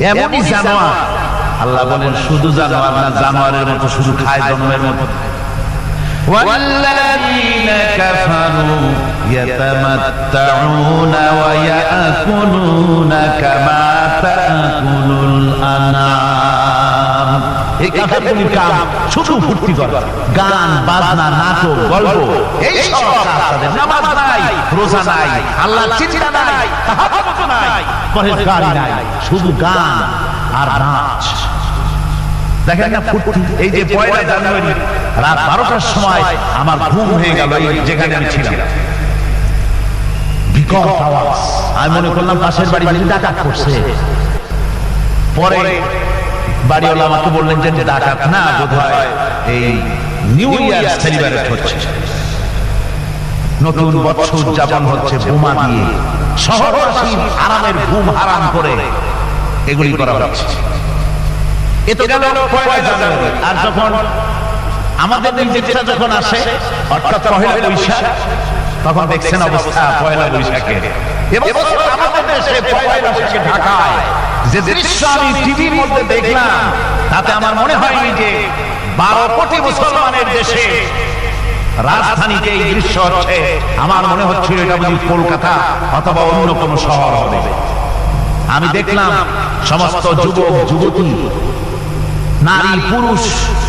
এমনই জানোয়ার আল্লাহ বলেন শুধু জানোয়ার না জানোয়ারের মতো শুধু খায় জন্মের মতো والذين كفروا يتمتعون ويأكلون كما تأكل الأنعام এই কাফেরগুলির কাম শুধু ফুর্তি করা গান বাজনা নাটক গল্প এই সব কাজ তাদের নামাজ নাই রোজা নাই আল্লাহ চিন্তা নাই তাহাজ্জুদ নাই পরেজগারি নাই শুধু গান আর নাচ। দেখেন না ফুর্তি এই যে পয়লা জানুয়ারি রাত বারোটার সময় আমার ঘুম হয়ে গেল যেখানে আমি ছিলাম। বিকট আওয়াজ। আমি মনে করলাম পাশের বাড়ি ডাকাত করছে। পরে বাড়িওয়ালা আমাকে বললেন যে ডাকাত না বোধ এই নিউ ইয়ার সেলিব্রেট হচ্ছে। নতুন বছর উদযাপন হচ্ছে বোমা দিয়ে। শহরবাসী আরামের ঘুম হারাম করে। এগুলি করা হচ্ছে এ তো গেল আর যখন আমাদের নিজেরটা যখন আসে, অর্থাৎ পহেলা বৈশাখ, তখন দেখছেন অবস্থা পয়লা বৈশাখে এবছর আমাদের দেশে পয়লা বৈশাখে ঢাকায় যে দৃশ্য আমি টিভির মধ্যে দেখলাম, তাতে আমার মনে হয়নি যে বারো কোটি মুসলমানের দেশে রাজধানীতে এই দৃশ্য হচ্ছে। আমার মনে হচ্ছিল এটা বুঝি কলকাতা অথবা অন্য কোনো শহর হবে। আমি দেখলাম সমস্ত যুবক, যুবতী, নারী, পুরুষ,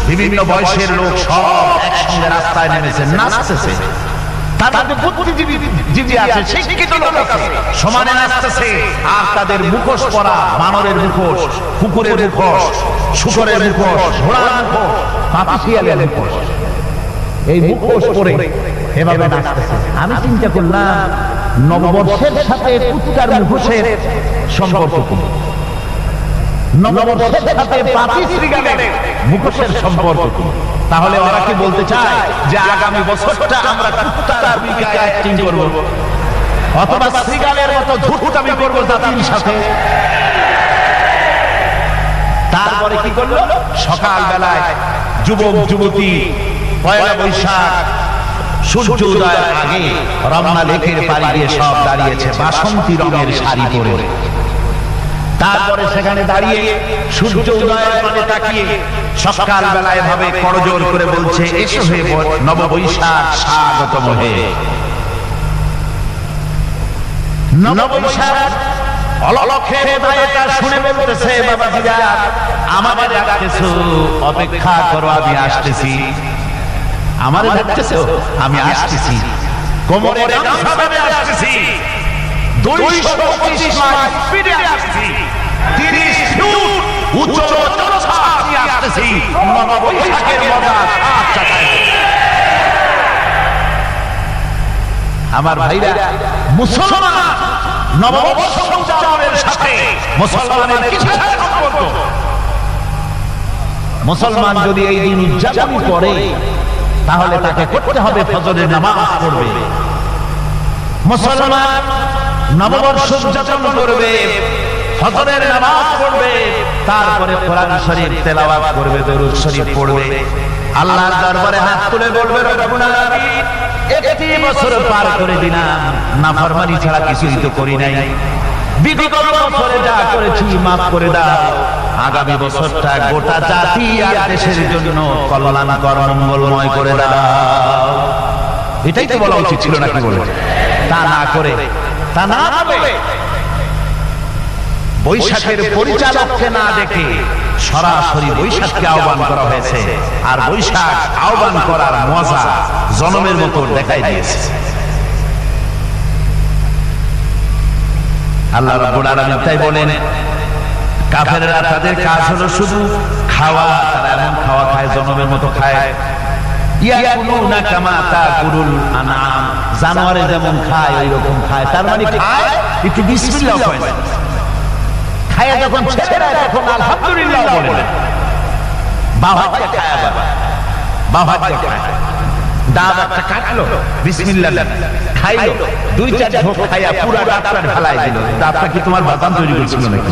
বিভিন্ন বয়সের লোক সব একসঙ্গে রাস্তায় নেমেছে, নাচতেছে। আছে, শিক্ষিত লোক সমানে তাদের মুখোশ পরা বানরের মুখোশ, কুকুরের মুখোশ, শুকরের মুখোশ, ঘোড়ার মুখোশ পাপিশিয়ালের মুখোশ। এই মুখোশ পরে এভাবে নাচতেছে। আমি চিন্তা করলাম নববর্ষের সাথে কুত্তার মুখোশের সম্পর্ক নববর্ষের সাথে মুখোশের সম্পর্ক তাহলে ওরা কি বলতে চায় যে আগামী বছরটা আমরা কুত্তার ভূমিকায় অ্যাক্টিং করব। অথবা শ্রীগালের মতো ঝুটুটামি করব জাতির সাথে। তারপরে কি করল? সকাল বেলায় যুবক যুবতী পয়লা বৈশাখ সূর্য উদয়ের আগে রমনা লেকের পাড়ি দিয়ে সব দাঁড়িয়েছে বাসন্তী রঙের শাড়ি পরে। তারপরে সেখানে দাঁড়িয়ে সূর্য উদয়ের পানে তাকিয়ে সকাল বেলায় ভাবে করজোর করে বলছে এসো হে নব বৈশাখ স্বাগতম হে। নব বৈশাখ অলক্ষে এটা শুনে বলতেছে বাবাজিরা আমাকে ডাকতেছো অপেক্ষা করো আমি আসতেছি। আমারে ডাকতেছো? আমি আসতেছি। কোমরে আসতেছি। মাইল স্পিডে ফুট উচ্চ নববৈশাখের মজা আমার ভাইরা মুসলমান নববর্ষ উদযাপনের সাথে মুসলমানের কিছু সম্পর্ক? মুসলমান যদি এই দিন উদযাপন করে তাহলে তাকে করতে হবে ফজরের নামাজ পড়বে। মুসলমান নববর্ষ উদযাপন করবে, ফজরের নামাজ পড়বে, তারপরে কোরআন শরীফ তেলাওয়াত করবে, দরুদ শরীফ পড়বে। আল্লাহর দরবারে হাত তুলে বলবে, রব্বুল আলামিন, একটি বছর পার করে দিলাম, নাফরমানি ছাড়া কিছুই তো করি নাই। বিগত বছরে যা করেছি, মাফ করে দাও। আগামী বছরটা গোটা জাতি আর দেশের জন্য কল্যাণকর, মঙ্গলময় করে দাও। এটাই তো বলা উচিত ছিল নাকি বলে? তা না করে, তা না বলে বৈশাখের পরিচালককে না দেখে সরাসরি বৈশাখকে আহ্বান করা হয়েছে। আর বৈশাখ আহ্বান করার মজা জনমের মতো দেখাই দিয়েছে। আল্লাহ রাব্বুল আলামিন তাই বলেন কাফেররা তাদের কাজ হলো শুধু খাওয়া তারা এমন খাওয়া খায় জনমের মতো খায়। জানোয়ারে যেমন খায় ওই রকম খায়। তার মানে খায়? একটু বিসমিল্লাহ কয় না খায় যখন ছেড়ে দেয় তখন আলহামদুলিল্লাহ বলে। না বাবা খায় আবার। বাবা খায়। ডাব একটা কাটলো বিসমিল্লাহ খাইলো দুই চার ঢোক খাইয়া পুরা ডাবটা ঢালাই দিল। ডাবটা কি তোমার বাদাম তৈরি করছিল নাকি?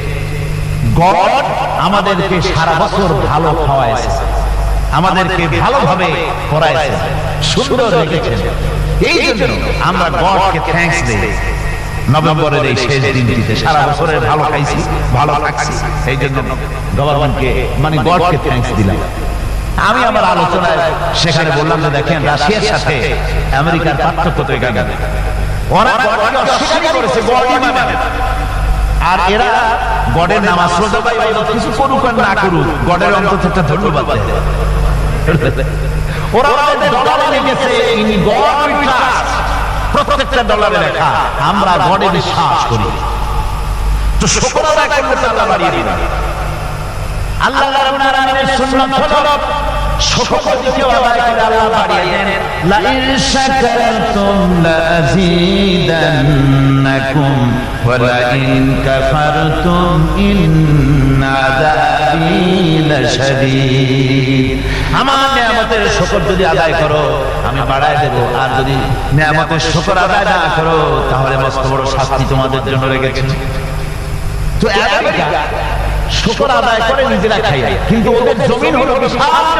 গড আমাদেরকে সারা বছর ভালো খাওয়াইছে। আমাদেরকে ভালোভাবে পড়াইছে সুন্দর রেখেছেন এই জন্য আমরা গডকে থ্যাঙ্কস দেই। নভেম্বরের এই শেষ দিনটিতে সারা বছরের ভালো খাইছি ভালো থাকছি। এই জন্য গভর্নমেন্টকে মানে গডকে থ্যাঙ্কস দিলাম। আমি আমার আলোচনায় সেখানে বললাম যে দেখেন রাশিয়ার সাথে আমেরিকার পার্থক্য তো এখানে ওরা গডকে অস্বীকার করেছে গডই মানে। আর এরা গডের নামাজ রোজা বা ইবাদত কিছু করুক আর না করুক গডের অন্তত একটা ধন্যবাদ ওরা আমাদের ডলারে লিখেছে ইন গড উই ট্রাস্ট প্রত্যেকটা ডলারে লেখা আমরা গডে বিশ্বাস করি। তো শুকর আদায় করলে তো আল্লাহ বাড়িয়ে দিবেন আল্লাহ রাব্বুল আলামিনের সুন্নাত হলো আমার নিয়ামতের যদি আদায় করো, আমি দেব। আর যদি নিয়ামতের শুকর আদায় না করো, তাহলে মস্ত বড় শাস্তি তোমাদের জন্য রেখেছে। আদায় করে নিজেরা খাই কিন্তু ওদের জমিন হলো বিশাল।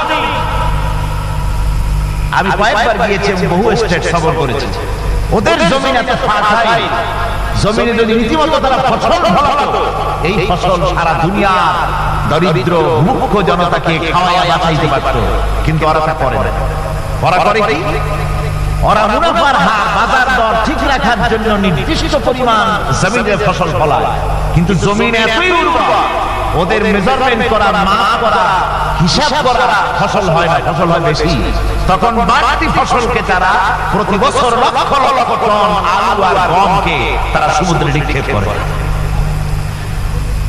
আমি কয়েকবার গিয়েছি বহু স্টেট সফর করেছি। ওদের জমিন এত ফাঁকাই জমিনে যদি রীতিমতো তারা ফসল ফলাতো এই ফসল সারা দুনিয়া দরিদ্র মুখ্য জনতাকে খাওয়াইয়া বাঁচাইতে পারত। কিন্তু ওরা তা করে না। ওরা করে কি? ওরা মুনাফার হার বাজার দর ঠিক রাখার জন্য নির্দিষ্ট পরিমাণ জমিনে ফসল ফলায়। কিন্তু জমিন এতই উর্বর ওদের মেজারমেন্ট করা মাপ করা হিসাব করা ফসল হয় না ফসল হয় বেশি। তখন বাড়তি ফসলকে তারা প্রতি বছর লক্ষ লক্ষ টন আলু আর গমকে তারা সমুদ্রে নিক্ষেপ করে।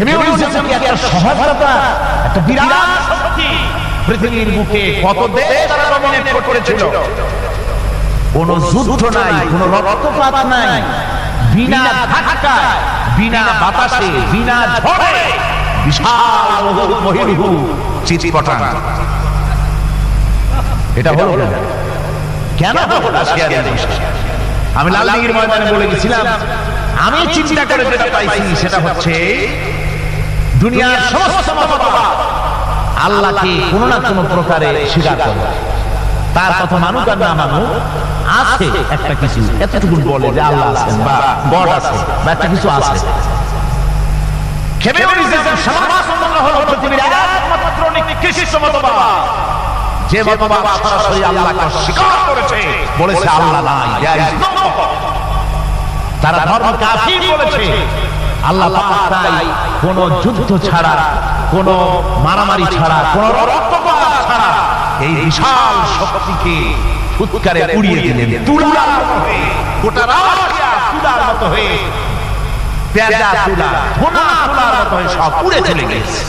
কমিউনিজম কি একটা সহজ ব্যাপার একটা বিরাট শক্তি পৃথিবীর বুকে কত দেশ তারা ডমিনেট করেছিল। কোন যুদ্ধ নাই কোন রক্তপাত নাই। বিনা ধাক্কায় বিনা বাতাসে বিনা ঝড়ে বিশাল মহিরুহু চিৎপটান এটা হলো কেন? আমি লালদিঘির ময়দানে বলে গেছিলাম আমি চিন্তা করে যেটা পাইছি সেটা হচ্ছে দুনিয়ার সমস্ত মতবাদ। আল্লাহকে কোনো না কোনো প্রকারে স্বীকার করে তার কথা মানুক আর না মানুক আছে একটা কিছু। এতটুকু বলে যে আল্লাহ আছেন বা গড আছে বা একটা কিছু আছে। যে মতবাদ সরাসরি আল্লাহকে স্বীকার করেছে বলেছে আল্লাহ নাই। তারা ধর্ম কাফির বলেছে। আল্লাহ তাই কোন যুদ্ধ ছাড়া কোন মারামারি ছাড়া কোন রক্তপাত ছাড়া এই বিশাল শক্তিকে ফুৎকারে উড়িয়ে দিলেন তুলার হয়ে গোটা রাশিয়া তুলার মতো হয়ে পেঁজা তুলা ধোনা তুলার মতো হয়ে সব উড়ে চলে গেছে।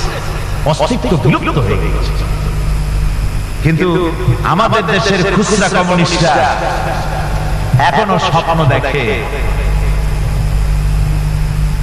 অস্তিত্ব বিলুপ্ত হয়ে গেছে। কিন্তু আমাদের দেশের খুচরা কমিউনিস্টরা এখনও স্বপ্ন দেখে।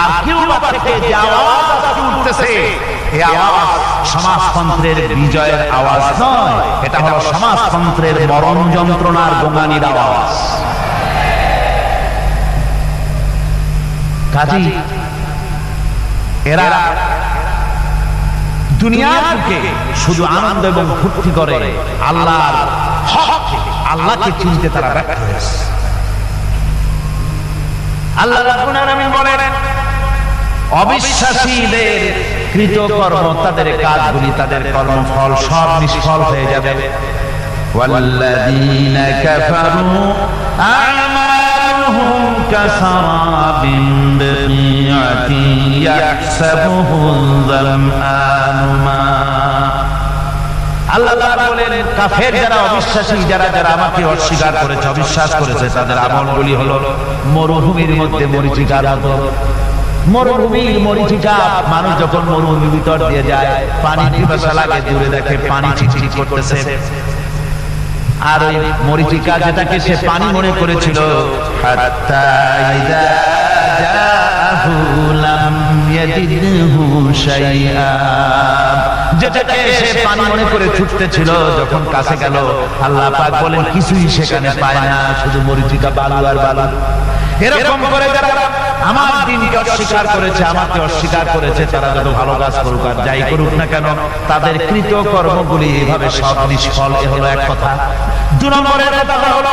আর থেকে যে আওয়াজ উঠতেছে। এই আওয়াজ সমাজতন্ত্রের বিজয়ের আওয়াজ নয়, এটা হলো সমাজতন্ত্রের মরণ যন্ত্রণার গোঙানির আওয়াজ। কাজী, এরা দুনিয়ার বুকে শুধু আনন্দ এবং ফুর্তি করে, আল্লাহর হক, আল্লাহকে চিনতে তারা ব্যর্থ হয়েছে। আল্লাহ রাব্বুল আলামিন অবিশ্বাসীদের কৃতকর্ম তাদের কাজগুলি তাদের কর্মফল সব নিষ্ফল হয়ে যাবে والذين كفروا أعمالهم كسراب بقيعة يحسبه الظمآن ماء আল্লাহ তাআলা বলেন কাফের যারা অবিশ্বাসী যারা যারা আমাকে অস্বীকার করেছে অবিশ্বাস করেছে তাদের আমলগুলি হলো মরুভূমির মধ্যে মরিচিকার মতো মরুভূমির মরিচিকা মানুষ যখন মরুভূমির ভিতর দিয়ে যায় পানি পিপাসা লাগে দূরে দেখে পানি করতেছে। আর ওই মরিচিকা যেটাকে সে পানি মনে করেছিল করে যখন কাছে গেল, আল্লাহ পাক বলেন, কিছুই সেখানে পায় না, শুধু মরিচিকা বালু আর বালু। এরকম করে যারা আমার দিনকে অস্বীকার করেছে আমাকে অস্বীকার করেছে তারা যত ভালো কাজ করুক আর যাই করুক না কেন তাদের কৃত কর্মগুলি এভাবে সব নিষ্ফল এ হলো এক কথা। দু নম্বরের কথা হলো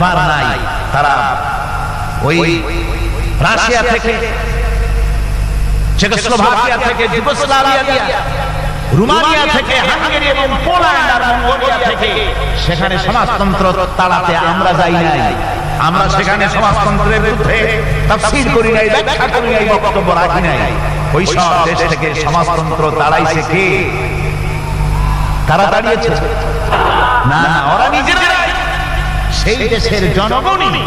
খাবার নাই। তারা ওই রাশিয়া থেকে চেকোস্লোভাকিয়া থেকে যুগোস্লাভিয়া রুমানিয়া থেকে হাঙ্গেরি এবং পোল্যান্ড আর মঙ্গোলিয়া থেকে সেখানে সমাজতন্ত্র তাড়াতে আমরা যাই নাই। আমরা সেখানে সমাজতন্ত্রের বিরুদ্ধে তাফসীর করি নাই ব্যাখ্যা করি নাই বক্তব্য রাখি নাই। ওই সব দেশ থেকে সমাজতন্ত্র তাড়াইছে কে? তারা দাঁড়িয়েছে। না না ওরা নিজেরাই সেই দেশের জনগণই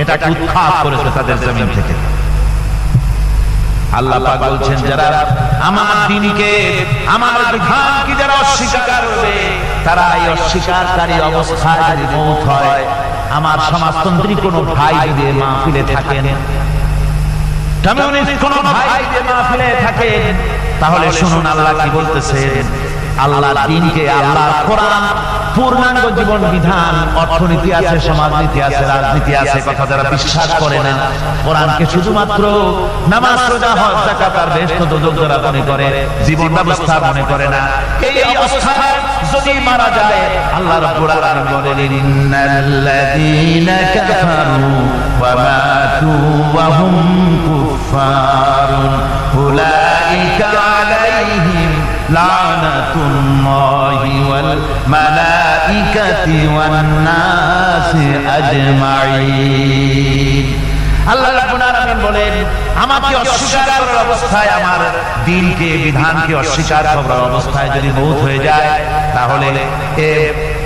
এটা উৎখাত করেছে তাদের জমিন থেকে। আল্লাহ পাক বলছেন, যারা আমার দিনকে, আমার বিধানকে যারা অস্বীকার করবে তারা এই অস্বীকারকারী অবস্থায় মৌত হয়, আমার সমাজতন্ত্রী কোনো ভাই এ মাহফিলে থাকেন কমিউনিস্ট কোনো ভাই এ মাহফিলে থাকেন, তাহলে শুনুন আল্লাহ কি বলতেছেন, আল্লাহ দিনকে আল্লাহ কোরআন পূর্ণাঙ্গ জীবন বিধান, অর্থনীতি আছে, সমাজনীতি আছে, রাজনীতি আছে কথা যারা বিশ্বাস করে না। কোরআনকে শুধুমাত্র নামাজ, রোজা, হজ, যাকাত আর বেহেশত দোজখ যারা মনে করে, জীবন ব্যবস্থা মনে করে না, এই অবস্থায় যদি মারা যায়, আল্লাহ রাব্বুল আলামিন বলেন, ইন্নাল্লাযীনা কাফারু ওয়া মাতু ওয়া হুম কুফফারুন, উলাইকা আলাইহিম লানাতুল্লাহি ওয়াল মালাইকাতি ওয়ান নাসি আজমাইন আল্লাহ রাব্বুল আলামিন বলেন আমাকে অস্বীকার করার অবস্থায় আমার দিনকে বিধানকে অস্বীকার করার অবস্থায় যদি মৌত হয়ে যায় তাহলে এ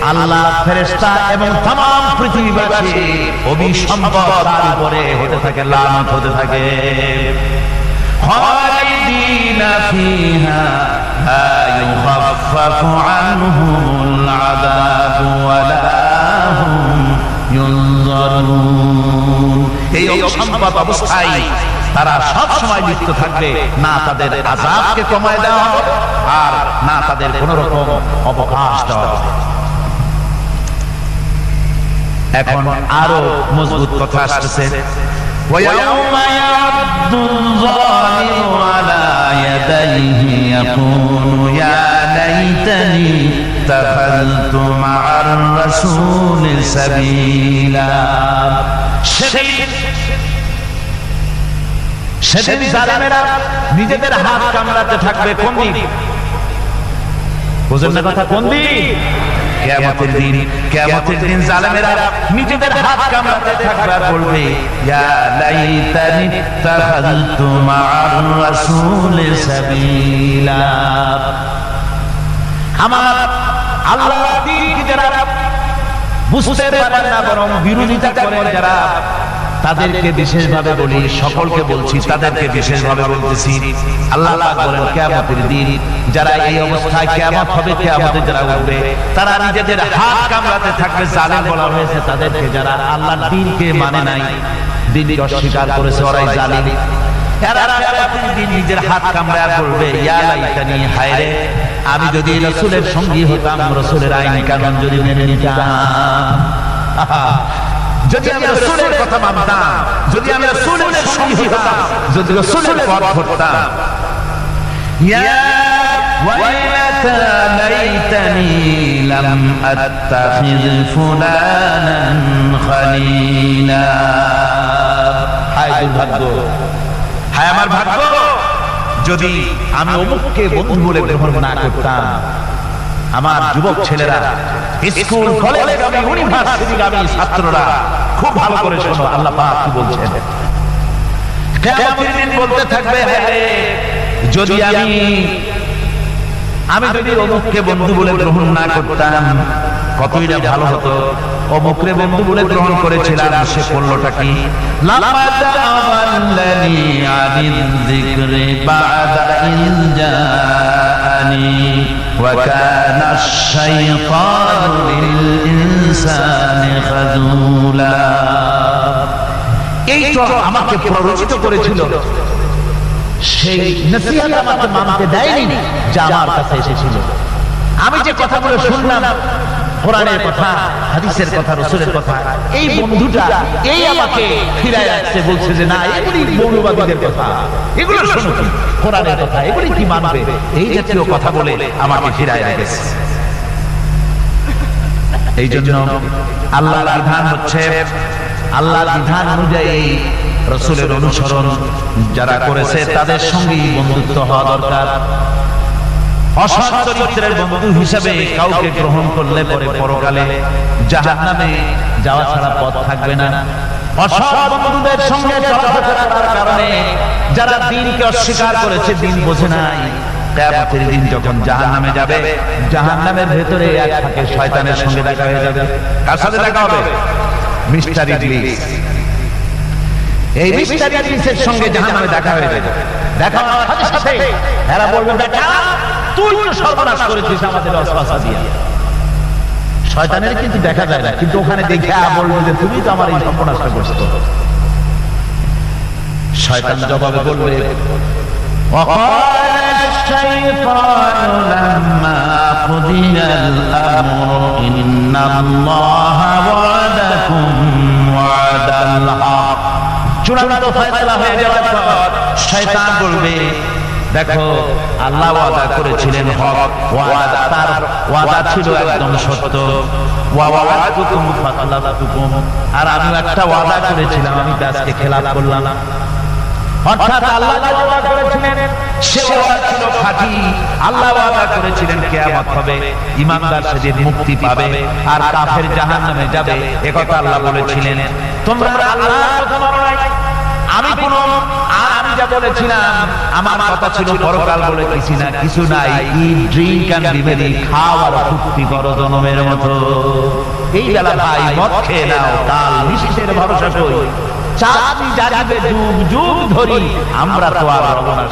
আল্লাহ ফেরেশতা এবং तमाम পৃথিবীবাসী অবিসম্ভব তার উপরে হতে থাকে লানত হতে থাকে خالدين فيها لا يخفف عنهم العذاب ولا هم ينظرون এই অসম্ভব অবস্থায় তারা সব সময় লিপ্ত থাকবে না তাদের আজাবকে কমায় দেওয়া হবে আর না তাদের কোন রকম অবকাশ দেওয়া হবে এখন আরো মজবুত কথা আসতেছে ويوم يعض الظالم على يديه يقول يا ليتني اتخذت مع الرسول سبيلا সেদিন সেদিন জালেমেরা নিজেদের হাত কামড়াতে থাকবে কোন দিন বুঝেন না কথা কোন দিন কিয়ামতের দিন কিয়ামতের দিন জালেমেরা নিজেদের হাত কামড়াতে থাকবে বলবে, ইয়া লাইতানি তাখাযতু মা'আর রাসূল সাবিলা। আমার আল্লাহর দিন কি যারা বুঝতে পারেন না বরং বিরোধিতা করেন যারা তাদেরকে বিশেষভাবে বলি সকলকে বলছি তাদেরকে বিশেষভাবে বলতেছি। আল্লাহ বলেন কিয়ামতের দিন যারা এই অবস্থায় কিয়ামত হবে কিয়ামতে যারা উঠবে তারা নিজেদের হাত কামড়াতে থাকবে জালেম বলা হয়েছে তাদেরকে যারা আল্লাহর দিনকে মানে নাই দিনকে অস্বীকার করেছে ওরাই জালিম। এরা কিয়ামতের দিন নিজের হাত কামড়ায় বলবে ইয়া লাইতানি হায়রে আমি যদি রসুলের সঙ্গী হতাম রসুলের আইন কানুন যদি মেনে নিতাম যদি আমি রসুলের কথা মানতাম, যদি আমি রসুলের সঙ্গী যদি রসুলের পথ ধরতাম। হায় আমার ভাগ্য। যদি আমি অমুককে বন্ধু বলে গ্রহণ না করতাম আমার যুবক ছেলেরা স্কুল কলেজ আমি ইউনিভার্সিটি আমি ছাত্ররা খুব ভালো করে শোনো আল্লাহ পাক কি বলছেন? কিয়ামতের দিন বলতে থাকবে হ্যাঁ যদি আমি আমি যদি অমুককে বন্ধু বলে গ্রহণ না করতাম কতই না ভালো হতো? অমুকরে বন্ধু বলে গ্রহণ করেছিলাম সে করলোটা কি? লামাদ আদাল্লানি আনিল যিকরি বাদা ইন জাআনি। ওয়া الشيطان للإنسان خذولا এই তো আমাকে প্ররোচিত করেছিল। সেই নসিহত আমাকে মানতে দেয়নি যা আমার কাছে এসেছিল। আমি যে কথাগুলো শুনলাম কোরআনের কথা হাদিসের কথা রসুলের কথা এই বন্ধুটা এই আমাকে ফিরায় রাখছে বলছে যে না এগুলি মৌলবাদীদের কথা। এগুলো শোনো কোরআনের কথা এগুলি কি মানবে? এই জাতীয় কথা বলে আমাকে ফিরায় এই জন্য আল্লাহর বিধান হচ্ছে আল্লাহর বিধান অনুযায়ী রসুলের অনুসরণ যারা করেছে তাদের সঙ্গেই বন্ধুত্ব হওয়া দরকার। অসৎ বন্ধু হিসেবে কাউকে গ্রহণ করলে পরে পরকালে জাহান নামে যাওয়া ছাড়া পথ থাকবে না। অসৎ সঙ্গে চলাফেরা কারণে যারা দিনকে অস্বীকার করেছে, দিন বোঝে নাই। কিয়ামতের দিন যখন জাহান নামে যাবে জাহান নামের ভেতরে এক থাকে শয়তানের সঙ্গে দেখা হয়ে যাবে। কার সাথে দেখা হবে? মিস্টার ইবলিস। এই মিস্টার ইবলিসের সঙ্গে জাহান্নামে দেখা হয়ে যাবে। দেখা হওয়ার সাথে সাথে এরা বলবে বেটা তুই তো সর্বনাশ করেছিস আমাদের অসবাসা দিয়ে শয়তানের কিন্তু দেখা যায় না কিন্তু ওখানে দেখে বলবো যে তুমি তো আমার এই সর্বনাশটা করছো শয়তান জবাবে বলবে وقال الشيطان لما قضي الأمر إن الله وعدكم وعد الحق চূড়ান্ত ফয়সালা হয়ে যাওয়ার পর শয়তান বলবে, দেখো, আল্লাহ ওয়াদা করেছিলেন হক, ওয়াদা তার ওয়াদা ছিল একদম সত্য। আর আমি একটা ওয়াদা করেছিলাম, আমি আজকে খেলাফ করলাম। অর্থাৎ আল্লাহ ওয়াদা করেছিলেন, সে ওয়াদা ছিল খাঁটি। আল্লাহ ওয়াদা করেছিলেন কিয়ামত হবে। সেদিন মুক্তি পাবে আর কাফের জাহান্নামে যাবে। একথা আল্লাহ বলেছিলেন। তোমরা আল্লাহর কথা আমি কোন আমি যা বলেছিলাম, আমার কথা ছিল পরকাল বলে কিছু না, কিছু নাই। ই ড্রিঙ্ক এন্ড জনমের মতো। এই বেলা ভাই মদ খেয়ে নাও নিশিসের ভরসা চাঁদি জাগিবে যুগ যুগ ধরি আমরা তো আর রব না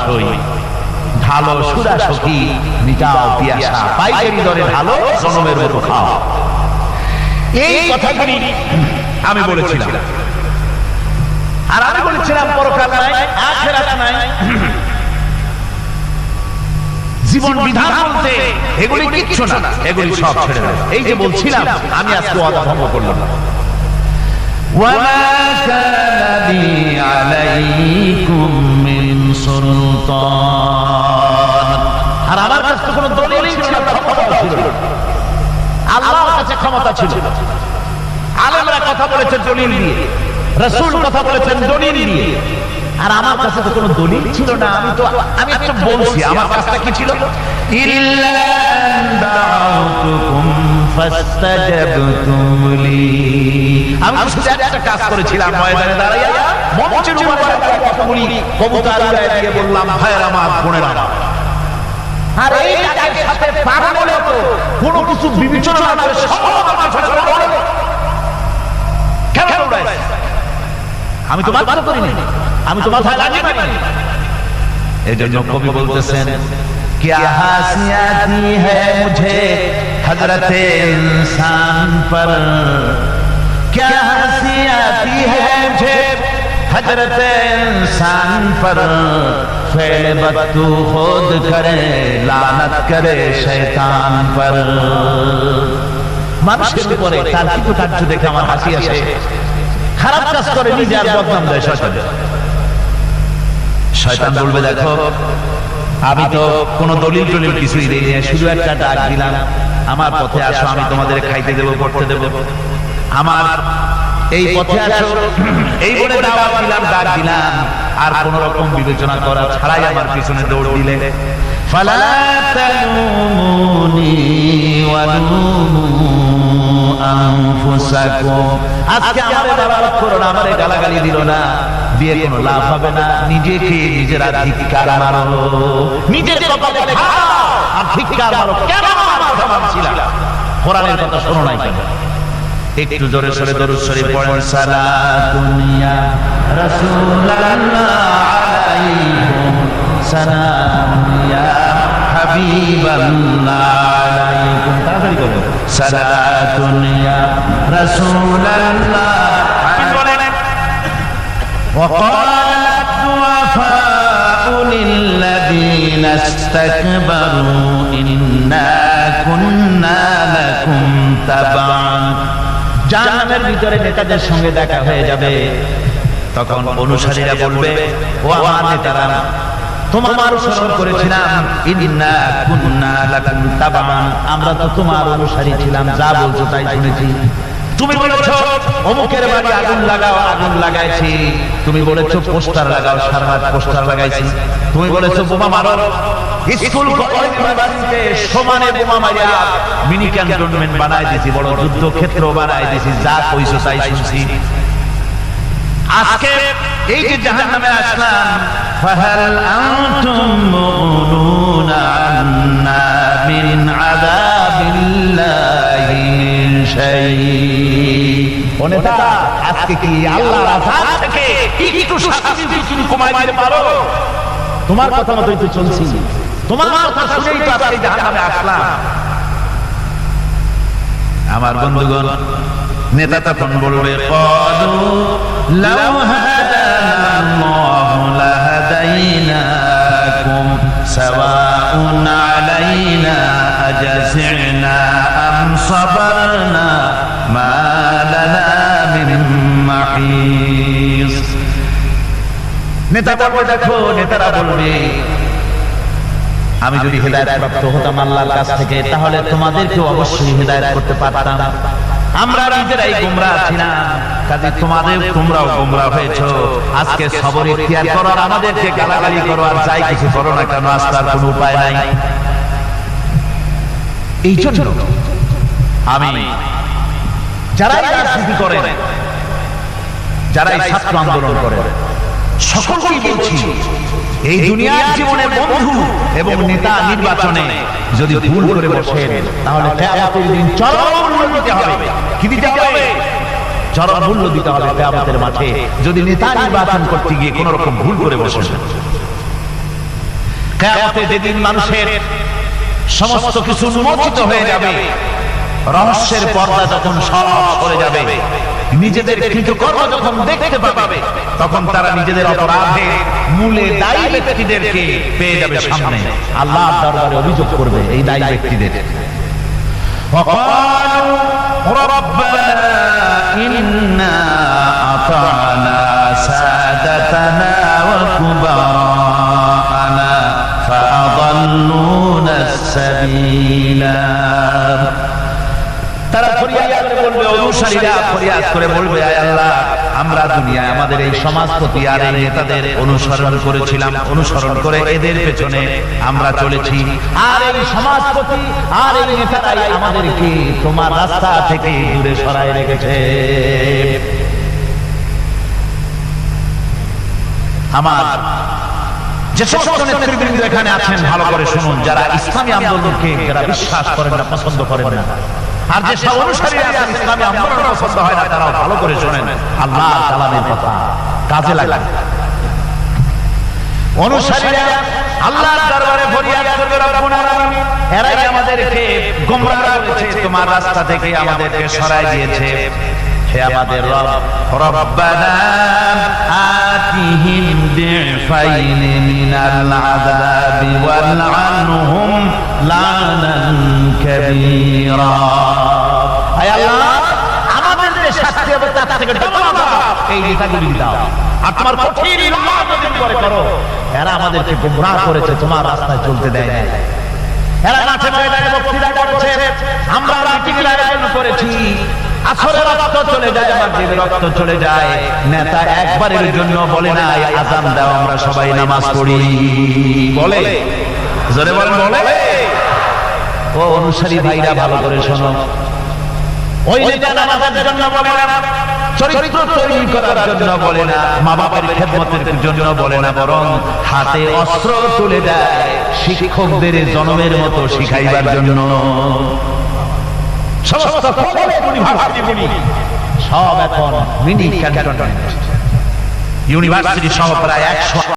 ঢালো সুরা সখী মিটাও পিয়াসা পাইকারি দরে ঢালো জনমের মতো খাও। এই কথাগুলি আমি বলেছিলাম। আর আমি বলেছিলাম পরকাল নাই আখেরাত নাই জীবন বিধান বলতে এগুলি কিচ্ছু না এগুলি সব ছেড়ে দাও এই যে বলছিলাম আমি আজকে ভঙ্গ করলাম। না وما كان لي عليكم من سلطان আর আমার কাছে তো কোনো দলিলই ছিল না ক্ষমতা ছিল না আল্লাহর কাছে ক্ষমতা ছিল আলেমরা কথা বলেছেন দলিল দিয়ে রাসূল কথা বলেছেন দলিল দিয়ে আর আমার কাছে তো কোনো দলিল ছিল না আমি তো আমি একটা বলছি আমার কাছটা কি ছিল ইল্লা আন দাউতুকুম ফাস্তাজাবতুম লি আমি তো শুধু একটা কাজ করেছিলাম ময়দানে দাঁড়াইয়া মঞ্চের উপর দাঁড়িয়ে কথা বলি কবুতর উড়ায় দিয়ে বললাম ভাইয়ের আমার বোনেরা আর এই কাজের সাথে পাগলের তো কোনো কিছু বিবেচনা না করে সব আমার সাথে বলে কেন উড়াইছে আমি তো বাধ্য করিনি আমি তো মাথায় লাগিয়ে পারিনি এই জন্য কবি বলতেছেন क्या हंसी आती है मुझे حضرت انسان پر کیا ہنسی آتی ہے مجھے حضرت انسان پر فعل بدو خود کرے لعنت کرے شیطان پر মানুষের উপরে তার কিছু কার্য দেখে আমার হাসি আসে। খারাপ কাজ করে, নিজে আর বদনাম দেয় শয়তান। শয়তান বলবে, দেখো, আমি তো কোনো দলিল টলিল কিছুই দিই শুধু একটা ডাক দিলাম। আমার পথে আসো, আমি তোমাদের খাইতে দেবো করতে দেবো। আমার এই পথে আসো, এই বলে দিলাম, ডাক দিলাম, আর কোন রকম বিবেচনা করা ছাড়াই আমার পিছনে দৌড় দিলে। ওয়ালুমু লাভ হবে না। নিজেকে নিজেরা ধিক্কার মারো কপালে আর ধিক্কার মারো কেন আমার কথা ভাবছিলাম কোরআনের কথা শোনো নাই কেন একটু জোরে সরে দরুদ শরীফ পড়েন সালাতুনিয়া রাসূলুল্লাহ আলাইকুম সালামিয়া হাবিবাল্লাহ আলাইকুম তাড়াতাড়ি করো সালাতুনিয়া রাসূলুল্লাহ وقال الضعفاء للذين استكبروا إنا كنا لكم تبعا জাহান্নামের ভিতরে নেতাদের সঙ্গে দেখা হয়ে যাবে তখন অনুসারীরা বলবে ও আমার নেতারা তোমার অনুসরণ করেছিলাম ইন্না কুন্না লাকুম তাবান আমরা তো তোমার অনুসারী ছিলাম যা বলছো তাই শুনেছি তুমি বলেছো অমুকের বাড়ি আগুন লাগাও, আগুন লাগাইছি। তুমি বলেছ পোস্টার লাগাও, সারা রাত পোস্টার লাগাইছি। তুমি বলেছ বোমা মারো। স্কুল ইউনিভার্সিটিতে সমানে বোমা মারিয়া মিনি ক্যান্টনমেন্ট বানায় দিছি, বড় যুদ্ধ ক্ষেত্র বানায় দিছি, যা কইছো তাই শুনছি। আজকে এই যে জাহান্নামে আসলাম, ফাহাল আনতুম মুগনুনা আন্না মিন আযাবিল্লাহি মিন শাই ও নেতা আজকে কি আল্লাহর আযাব থেকে একটু শাস্তি দিয়ে তুমি কমাই দিতে পারো। তোমার কথা মতোই তো চলছি। তোমার কথা শুনেই তো আজকে জাহান্নামে আসলাম। আমার বন্ধুগণ নেতা তখন বলবে কলু লাউ হাদানাল্লাহু লাহাদাইনাকুম সাওয়াউন আলাইনা আজসিনা আম সাবারনা নেতা দেখো, নেতারা বলবে, আমি যদি হেদায়ত প্রাপ্ত হতাম আল্লাহর কাছ থেকে, তাহলে তোমাদেরকে অবশ্যই হেদায়ত করতে পারতাম। আমরা নিজেরাই গুমরা ছিলাম কাজে তোমাদের তোমরাও গুমরা হয়েছো। আজকে সবর ইখতিয়ার করো আর আমাদেরকে গালাগালি করো আর যাই কিছু করো না কেন আস্তার কোনো উপায় নাই। এই জন্য আমি, যারাই রাজনীতি করেন যারাই ছাত্র আন্দোলন করেন সকলকেই বলছি এই দুনিয়ার জীবনে বন্ধু এবং নেতা নির্বাচনে যদি ভুল করে বসেন তাহলে কিয়ামতের দিন চরম মূল্য দিতে হবে। কি দিতে হবে? চরম মূল্য দিতে হবে কিয়ামতের মাঠে। যদি নেতা নির্বাচন করতে গিয়ে কোন রকম ভুল করে বসেন। কিয়ামতে যেদিন মানুষের সমস্ত কিছু উন্মোচিত হয়ে যাবে রহস্যের পর্দা যখন সব সরে যাবে নিজেদের কৃতকর্ম যখন দেখতে পাবে তখন তারা নিজেদের অপরাধে মূলে দায়ী ব্যক্তিদেরকে পেয়ে যাবে সামনে আল্লাহ দরবারে অভিযোগ করবে এই দায়ী ব্যক্তিদের وقالوا ربنا إنا أطعنا سادتنا وكبراءنا فأضلونا السبيلا তারা ফরিয়াদ করে অনুসারীরা ফরিয়াদ করে বলবে, আয় আল্লাহ, আমরা দুনিয়ায় আমাদের এই সমাজপতি আর এই নেতাদের অনুসরণ করেছিলাম, অনুসরণ করে এদের পেছনে আমরা চলেছি। আর এই সমাজপতি আর এই নেতারাই আমাদেরকে তোমার রাস্তা থেকে দূরে সরায় রেখেছে। আমার যে সমস্ত নেতৃবৃন্দ এখানে আছেন, ভালো করে শুনুন, যারা ইসলামী আন্দোলনকে যারা বিশ্বাস করেন না, পছন্দ করেন না। আর যে সব অনুসারী আছেন ইসলামী আন্দোলন পছন্দ হয় না, তারাও ভালো করে শোনেন। আল্লাহ কালামের কথা। কাজে লাগে অনুসারীরা আল্লাহর দরবারে ফরিয়াদ করবে রব্বুনা এরাই আমাদেরকে গোমরাহ করেছে, তোমার রাস্তা থেকে আমাদেরকে সরাই দিয়েছে। হে আমাদের রব রব্বানা আতিহিম দিফাইন মিনাল আযাবি ওয়াল আনহুম লানান কাবীরা আয় আল্লাহ, আমাদের যে শাস্তি হবে তার থেকে এই নেতাগুলি দাও, আর তোমার কঠিন করে করো, এরা আমাদেরকে গুমরাহ করেছে, তোমার রাস্তায় চলতে দেয় না এরা মাঠে ময়দানে বক্তৃতা করেছে, আমরা মিটিংয়ের আয়োজন করেছি। আসরে রক্ত চলে যায় মাগরিবে রক্ত চলে যায়। নেতা একবারের জন্য বলে না আজান দাও, আমরা সবাই নামাজ পড়ি। বলে? জোরে বলেন, বলে? ও অনুসারী ভাইরা, ভালো করে শোনো। ওই নেতা নামাজের জন্য বলে না, চরিত্র তৈরি করার জন্য বলে না মা বাবার খেদমতের জন্য বলে না, বরং হাতে অস্ত্র তুলে দেয় শিক্ষকদের জন্মের মতো শিখাইবার জন্য। সমস্ত সব এখন মিনি ক্যান্টনমেন্ট। ইউনিভার্সিটি সহ প্রায় একশো